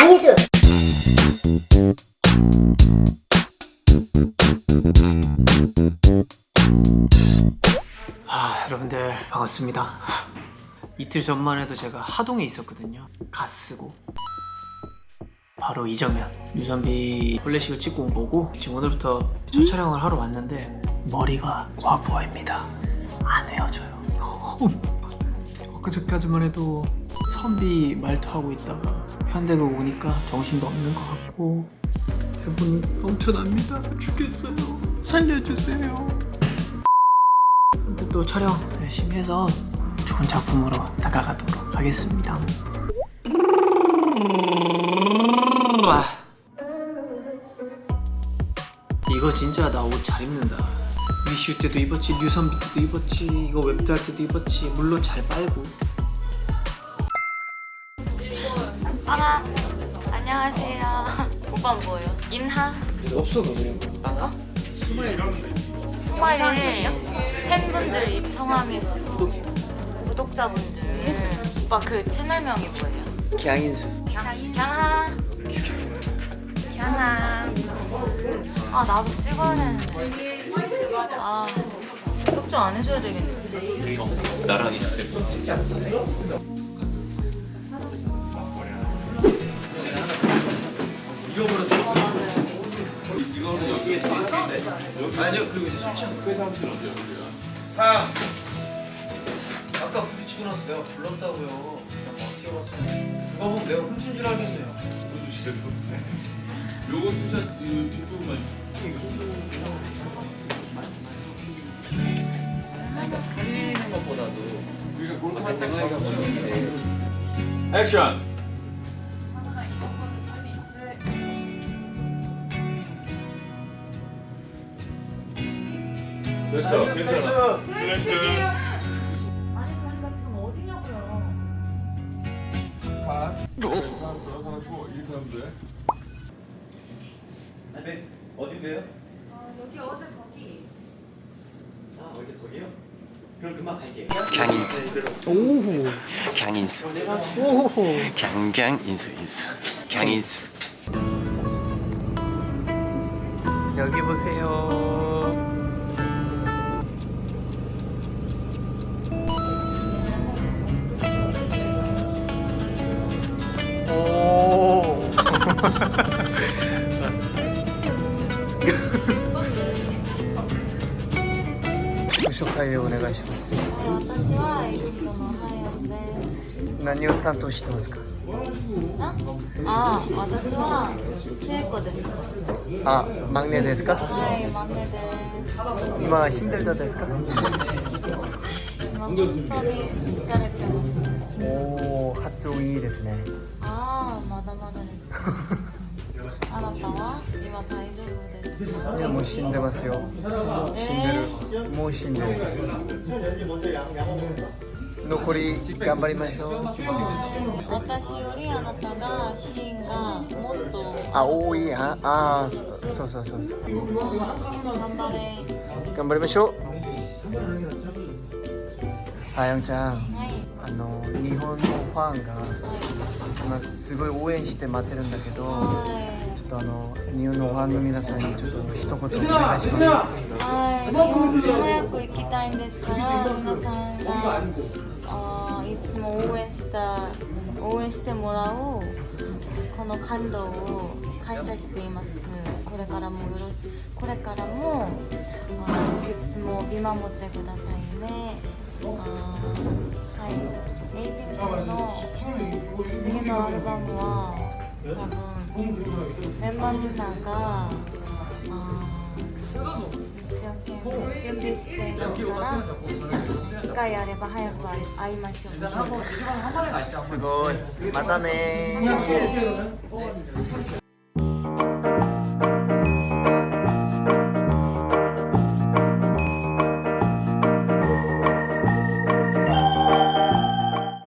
강인수. 아 여러분들 반갑습니다. 이틀 전만 해도 제가 하동에 있었거든요. 가쓰고. 바로 이정현 유선비 플래식을 찍고 온 거고 지금 오늘부터 첫 촬영을 하러 왔는데 머리가 과부하입니다. 안 헤어져요. 엊그저까지만 해도 선비 말투하고 있다가 현대가 오니까 정신도 없는 것 같고 배분이 넘쳐납니다 죽겠어요 살려주세요 근데 또 촬영 열심히 해서 좋은 작품으로 다가가도록 하겠습니다. 아. 이거 진짜 나 옷 잘 입는다. 위슈 때도 입었지, 뉴선비 때도 입었지, 이거 웹드 할 때도 입었지. 물론 잘 빨고. 오빠 뭐예요? 인하? 없어 너네. 어? 스마일 팬분들 성함이 수 구독자분들 오빠 그 채널명이 뭐예요? 강인수. 향하 향하 아 나도 찍어야 되는데 아 협조 안 해줘야 되겠네 나랑 있을 때 찍지 않았어? 아니요 그리고 이제 술 취한 그 상태는 언제 우리가 상 아까 부딪히고 나서 내가 불렀다고요. 그냥 어떻게 봤어요? 누가 보면 내가 훔친 줄 알겠네요. 보여주시대요 요거 투샷 이 뒷부분만 살리는 것보다도 우리가 거 대가리가 먼저인데. 액션 됐어 괜찮아 플래시 아니 그러니까 지금 어디냐고요 컷 괜찮았어 잘하고 이렇게 하면 돼 아, 네. 어딘데요? 어, 여기 어제 거기 아, 어제 거기요? 그럼 금방 갈게요. 강인수 오호. 강인수 오호. 강강 인수 인수 강인수 여기 보세요. 紹介をお願いします私はエジプトのハヨです何を担当してますかああ私は聖子ですあマグネですかはいマグネです今はヒンデルダですか今本当に疲れてます発音いいですね。ああまだまだです あなたは？今大丈夫ですか？いや、もう死んでますよ。死んでる。もう死んでる。残り頑張りましょう。はい私よりあなたがシーンがもっとあ、多い。あ、あー、そそうそうそうそう。頑張れ頑張りましょう。あやんちゃん、はいあの日本のファンが今すごい応援して待ってるんだけど、はちょっとあの日本のファンの皆さんにちょっと一言お願いします。いはい。日本に早く行きたいんですから皆さんがあーいつも応援した応援してもらうこの感動を感謝しています。これからもよろこれからもあーいつも見守ってくださいね。あーはいエイビックの次のアルバムは多分メンバー皆さんがあー一生懸命準備していますから機会あれば早く会いましょうすごい。またねー。